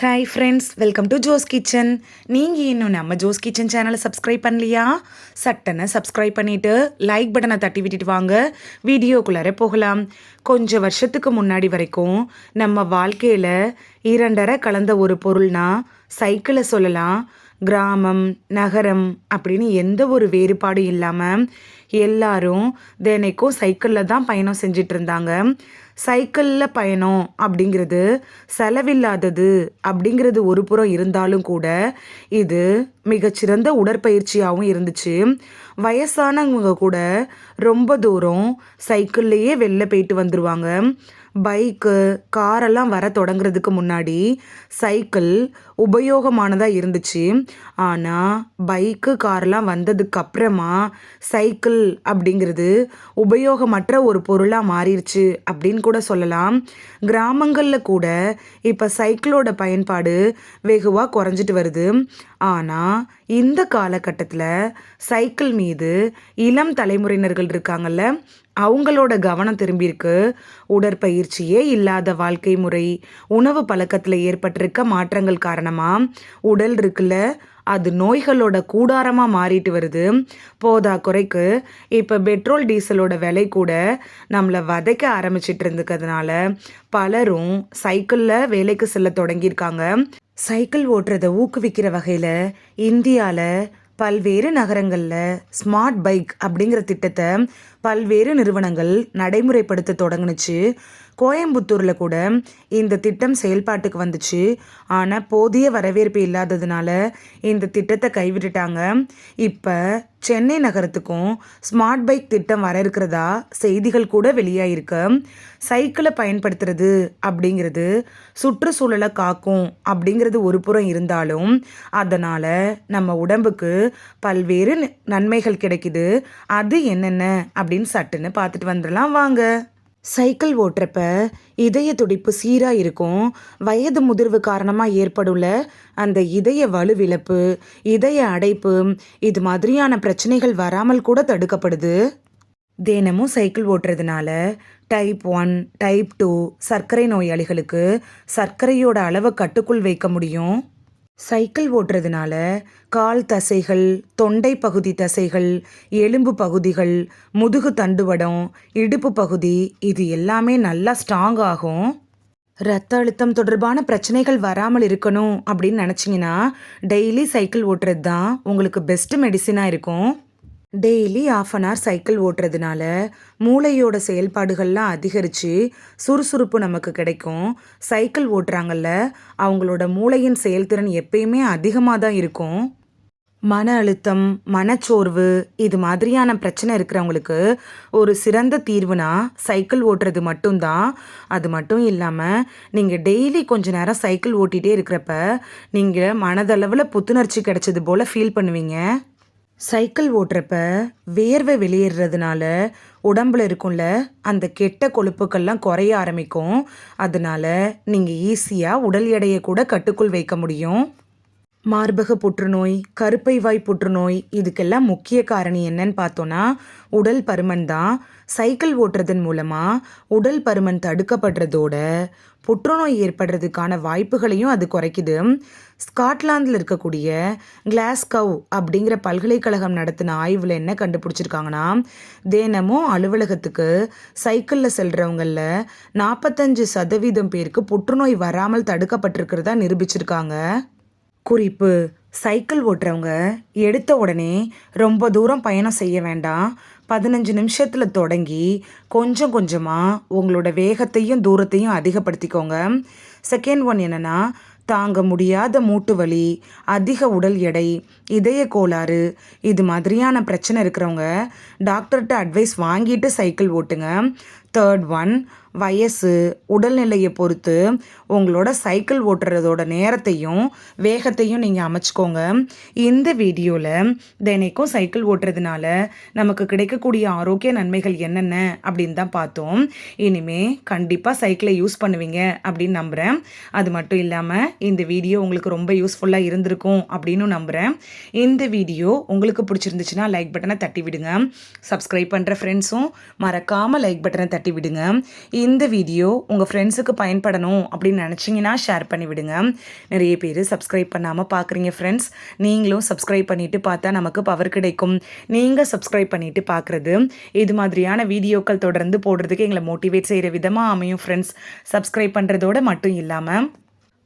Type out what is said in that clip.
Hi friends welcome to Jo's kitchen நீங்கள் இன்னும் நம்ம ஜோஸ் கிச்சன் சேனலை சப்ஸ்கிரைப் பண்ணலையா? சட்டனை சப்ஸ்கிரைப் பண்ணிவிட்டு லைக் பட்டனை தட்டி விட்டுட்டு வாங்க. வீடியோக்குள்ளார போகலாம். கொஞ்சம் வருஷத்துக்கு முன்னாடி வரைக்கும் நம்ம வாழ்க்கையில் இரண்டரை கலந்த ஒரு பொருள்னா சைக்கிளை சொல்லலாம். கிராமம் நகரம் அப்படின்னு எந்த ஒரு வேறுபாடும் இல்லாமல் எல்லாரும் தினைக்கும் சைக்கிளில் தான் பயணம் செஞ்சிட்டு இருந்தாங்க. சைக்கிளில் பயணம் அப்படிங்கிறது செலவில்லாதது அப்படிங்கிறது ஒரு புறம் இருந்தாலும் கூட இது மிகச்சிறந்த உடற்பயிற்சியாகவும் இருந்துச்சு. வயசானவங்க கூட ரொம்ப தூரம் சைக்கிள்லேயே வெளில போயிட்டு வந்துடுவாங்க பைக்கு காரெல்லாம் வர தொடங்குறதுக்கு முன்னாடி சைக்கிள் உபயோகமானதாக இருந்துச்சு. ஆனால் பைக்கு கார்லாம் வந்ததுக்கு அப்புறமா சைக்கிள் அப்படிங்கிறது உபயோகமற்ற ஒரு பொருளாக மாறிடுச்சு அப்படின்னு கூட சொல்லலாம். கிராமங்களில் கூட இப்போ சைக்கிளோட பயன்பாடு வெகுவாக குறைஞ்சிட்டு வருது. ஆனால் இந்த காலகட்டத்தில் சைக்கிள் மீது இளம் தலைமுறையினர்கள் இருக்காங்கல்ல அவங்களோட கவனம் திரும்பியிருக்கு. உடற்பயிற்சியே இல்லாத வாழ்க்கை முறை. உணவு பழக்கத்தில் ஏற்பட்டிருக்க மாற்றங்கள் காரணமாக உடல் இருக்குல்ல? அது நோய்களோட கூடாரமாக மாறிட்டு வருது. போதா குறைக்கு. இப்போ பெட்ரோல் டீசலோட விலை கூட நம்மளை வதைக்க ஆரம்பிச்சிட்டு இருந்துக்கிறதுனால பலரும் சைக்கிளில் வேலைக்கு செல்ல தொடங்கியிருக்காங்க. சைக்கிள் ஓட்டுறதை ஊக்குவிக்கிற வகையில் இந்தியாவில் பல்வேறு நகரங்களில் ஸ்மார்ட் பைக் அப்படிங்கிற திட்டத்தை பல்வேறு நிறுவனங்கள் நடைமுறைப்படுத்த தொடங்குனுச்சு. கோயம்புத்தூரில் கூட இந்த திட்டம் செயல்பாட்டுக்கு வந்துச்சு. ஆனால் போதிய வரவேற்பு இல்லாததுனால இந்த திட்டத்தை கைவிட்டுட்டாங்க. இப்போ சென்னை நகரத்துக்கும் ஸ்மார்ட் பைக் திட்டம் வர இருக்கிறதா? செய்திகள் கூட வெளியாயிருக்கு. சைக்கிளை பயன்படுத்துறது அப்படிங்கிறது சுற்றுச்சூழலை காக்கும் அப்படிங்கிறது ஒரு புறம் இருந்தாலும் அதனால் நம்ம உடம்புக்கு பல்வேறு நன்மைகள் கிடைக்குது. அது என்னென்ன அப்படின்னு சட்டுன்னு பார்த்துட்டு வந்துடலாம். வாங்க. சைக்கிள் ஓட்டுறப்ப இதய துடிப்பு சீராக இருக்கும். வயது முதிர்வு காரணமாக ஏற்படுள்ள அந்த இதய வலுவிழப்பு இதய அடைப்பு இது மாதிரியான பிரச்சனைகள் வராமல் கூட தடுக்கப்படுது. தினமும் சைக்கிள் ஓட்டுறதுனால டைப் ஒன் டைப் டூ சர்க்கரை நோயாளிகளுக்கு சர்க்கரையோட அளவை கட்டுக்குள் வைக்க முடியும். சைக்கிள் ஓட்டுறதுனால கால் தசைகள் தொண்டை பகுதி தசைகள் எலும்பு பகுதிகள் முதுகு தண்டுவடம் இடுப்பு பகுதி இது எல்லாமே நல்லா ஸ்ட்ராங் ஆகும். ரத்த அழுத்தம் தொடர்பான பிரச்சனைகள் வராமல் இருக்கணும் அப்படின்னு நினச்சிங்கன்னா டெய்லி சைக்கிள் ஓட்டுறது தான் உங்களுக்கு பெஸ்ட் மெடிசினாக இருக்கும். Daily half an hour cycle ஓட்டுறதுனால மூளையோட செயல்பாடுகள்லாம் அதிகரித்து சுறுசுறுப்பு நமக்கு கிடைக்கும். சைக்கிள் ஓட்டுறாங்கல்ல அவங்களோட மூளையின் செயல்திறன் எப்பயுமே அதிகமாக தான் இருக்கும். மன அழுத்தம் மனச்சோர்வு இது மாதிரியான பிரச்சனை இருக்கிறவங்களுக்கு ஒரு சிறந்த தீர்வுனா சைக்கிள் ஓட்டுறது மட்டும்தான் அது மட்டும் இல்லாமல் நீங்கள் டெய்லி கொஞ்ச நேரம் சைக்கிள் ஓட்டிகிட்டே இருக்கிறப்ப நீங்கள் மனதளவில் புத்துணர்ச்சி கிடைச்சது போல் ஃபீல் பண்ணுவீங்க. சைக்கிள் ஓட்டுறப்ப வேர்வை வெளியேறதுனால உடம்புல இருக்கும்ல அந்த கெட்ட கொழுப்புக்கள்லாம் குறைய ஆரம்பிக்கும். அதனால நீங்கள் ஈஸியாக உடல் எடையை கூட கட்டுக்குள் வைக்க முடியும். மார்பக புற்றுநோய் கருப்பை வாய் புற்றுநோய் இதுக்கெல்லாம் முக்கிய காரணி என்னன்னு பார்த்தோன்னா உடல் பருமன் தான். சைக்கிள் ஓட்டுறதன் மூலமாக உடல் பருமன் தடுக்கப்படுறதோட புற்றுநோய் ஏற்படுறதுக்கான வாய்ப்புகளையும் அது குறைக்குது. ஸ்காட்லாந்தில் இருக்கக்கூடிய கிளாஸ்கவ் அப்படிங்கிற பல்கலைக்கழகம் நடத்தின ஆய்வில் என்ன கண்டுபிடிச்சிருக்காங்கன்னா தினமும் அலுவலகத்துக்கு சைக்கிளில் செல்கிறவங்களில் நாற்பத்தஞ்சு சதவீதம் பேருக்கு புற்றுநோய் வராமல் தடுக்கப்பட்டிருக்கிறதா நிரூபிச்சிருக்காங்க. குறிப்பு சைக்கிள் ஓட்டுறவங்க எடுத்த உடனே ரொம்ப தூரம் பயணம் செய்ய வேண்டாம். பதினஞ்சு நிமிஷத்தில் தொடங்கி கொஞ்சம் கொஞ்சமாக உங்களோட வேகத்தையும் தூரத்தையும் அதிகப்படுத்திக்கோங்க. செகண்ட் ஒன் என்னென்னா தாங்க முடியாத மூட்டு வலி அதிக உடல் எடை இதய கோளாறு இது மாதிரியான பிரச்சனை இருக்கிறவங்க டாக்டர்கிட்ட அட்வைஸ் வாங்கிட்டு சைக்கிள் ஓட்டுங்க. தேர்ட் ஒன் வயசு உடல்நிலையை பொறுத்து உங்களோட சைக்கிள் ஓட்டுறதோட நேரத்தையும் வேகத்தையும் நீங்கள் அமைச்சுக்கோங்க. இந்த வீடியோவில் தினைக்கும் சைக்கிள் ஓட்டுறதுனால நமக்கு கிடைக்கக்கூடிய ஆரோக்கிய நன்மைகள் என்னென்ன அப்படின்னு தான் பார்த்தோம். இனிமே கண்டிப்பாக சைக்கிளை யூஸ் பண்ணுவீங்க அப்படின்னு நம்புகிறேன் அது மட்டும் இல்லாமல் இந்த வீடியோ உங்களுக்கு ரொம்ப யூஸ்ஃபுல்லாக இருந்திருக்கும் அப்படின்னு நம்புகிறேன் இந்த வீடியோ உங்களுக்கு பிடிச்சிருந்துச்சுன்னா லைக் பட்டனை தட்டி விடுங்க. சப்ஸ்கிரைப் பண்ணுற ஃப்ரெண்ட்ஸும் மறக்காமல் லைக் பட்டனை தட்டி விடுங்க. இந்த வீடியோ உங்கள் ஃப்ரெண்ட்ஸுக்கு பயன்படணும் அப்படின்னு நினச்சிங்கன்னா ஷேர் பண்ணி விடுங்க. நிறைய பேர் சப்ஸ்கிரைப் பண்ணாமல் பார்க்குறீங்க ஃப்ரெண்ட்ஸ் நீங்களும் சப்ஸ்கிரைப் பண்ணிவிட்டு பார்த்தா நமக்கு பவர் கிடைக்கும். நீங்கள் சப்ஸ்கிரைப் பண்ணிவிட்டு பார்க்குறது இது மாதிரியான வீடியோக்கள் தொடர்ந்து போடுறதுக்கு எங்களை மோட்டிவேட் செய்கிற விதமாக அமையும் ஃப்ரெண்ட்ஸ் சப்ஸ்கிரைப் பண்ணுறதோட மட்டும் இல்லாமல்